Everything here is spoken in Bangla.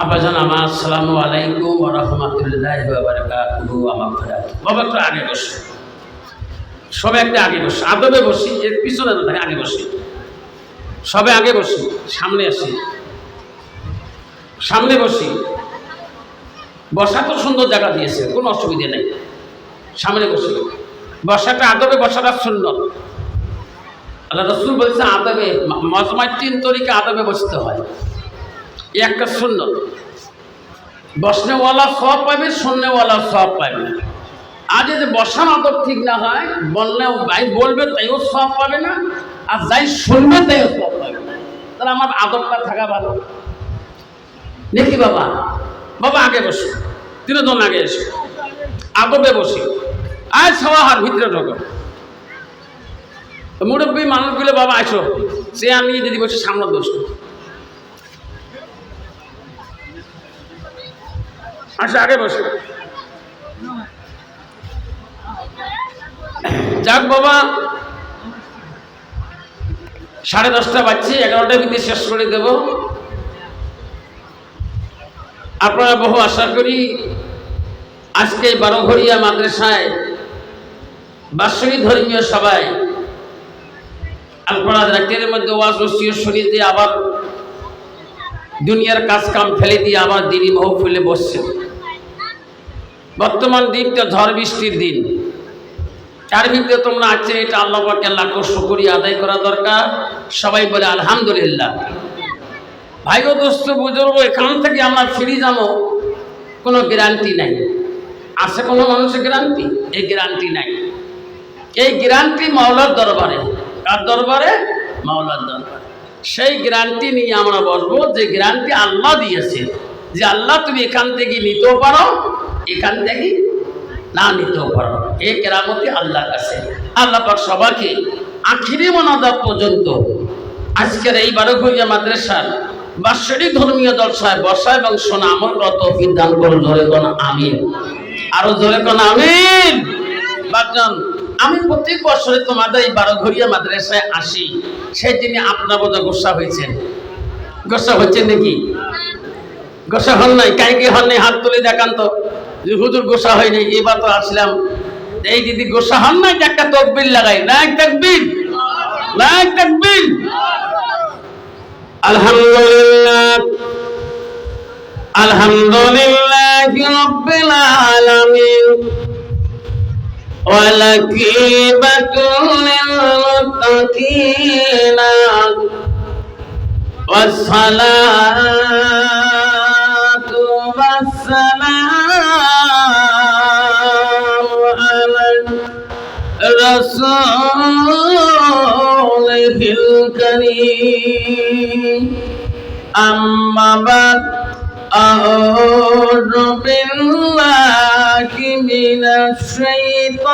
আব্বাজান, আমার আলাইকুম রাহমাতুল্লাহি বাবা, একটু আগে বসে। সবে একটা আগে বসে। আদবে বসি, এর পিছনে না আগে বসি। সবে আগে বসি, সামনে আসি। সামনে বসি। বসা তো সুন্দর জায়গা দিয়েছে, কোনো অসুবিধে নেই। সামনে বসি। বসাটা, আদবে বসাটা সুন্দর। আল্লাহ রসুল বলছে আদবে মজমার তিন তরিকে আদবে বসতে হয়। এ একটা সুন্দর বসনেওয়ালা সব পাবে শুননেওয়ালা সব পাবে আর যদি বসার আদব ঠিক না হয়, বললেও যাই বলবে তাইও সব পাবে না, আর যাই শুনবে তাইও সব পাবে না। তাহলে আমার আদবটা থাকা ভালো। নাকি বাবা? বাবা, আগে বসো। তিনজন আগে এসো। আদবে বসি। আয় সবা হার ভিতরে ঢোকো। মুরব্বী মানুষগুলো বাবা আসো সে আমি যদি বসে সামনে বসো আসো, আগে বসো। যাক, বাবা। সাড়ে দশটা বাজছে, এগারোটার ভিতরে শেষ করে দেব। আপনারা বহু আশা করি আজকে বারো বারোঘরিয়া মাদ্রাসায় বাৎসরিক ধর্মীয় সভায় আলপনা রাতের মধ্যে ওয়াজ দিয়ে আবার দুনিয়ার কাজ কাম ফেলে দিয়ে আবার দিনই মহফিলে বসছে। বর্তমান দিনটা ঝড় বৃষ্টির দিন। তার ভিতরে তোমরা আছে, এটা আল্লাহ পাকে লাখো শুকরিয়া আদায় করা দরকার। সবাই বলে, আলহামদুলিল্লাহ। ভাই ও দোস্ত, বুজুর্গ, এখান থেকে আমরা ফিরে যাব। কোনো গ্যারান্টি নাই। আছে কোনো মানুষের গ্যারান্টি এই গ্যারান্টি নাই। এই গ্যারান্টি মাওলার দরবারে। কার দরবারে? মাওলার দরবারে। সেই গ্যারান্টি নিয়ে আমরা বসবো, যে গ্যারান্টি আল্লাহ দিয়েছে। যে আল্লাহ তুমি এখান থেকে নিতেও পারো, এখান থেকে না নিতেও পারো। এই কেরামতি আল্লাহর কাছে। আল্লাহ পাক সবাইকে আখিরি মনাদাব পর্যন্ত আজকের এই বারোঘরিয়া মাদ্রাসার বাৎসরিক ধর্মীয় জলসায় বসা এবং শোনা আমল কত দান করুন। ধরে কোন আমিন। আরও ধরে কোন আমিন? বাপজন আমি প্রত্যেক বছরে তোমাদের এই বারোঘরিয়া মাদ্রাসায় আসি। সেই দিনে আপনার বোধ গোসা হয়েছেন। গোসা হচ্ছে নাকি? গোসা হন নাই কাই কি হন নাই? হাত তুলে দেখান তো। হুজুর গোসা হয়নি এবার তো আসলাম। এই দিদি গোসা হন নাই একটা তকবির লাগাই। লাইক তকবির। লাইক তকবির। আলহামদুলিল্লাহ। আলহামদুলিল্লাহ রাব্বিল আলামিন। ولكيبة للمتقين والصلاة والسلام على رسوله الكريم أما بعد أعوذ بالله من الشيطان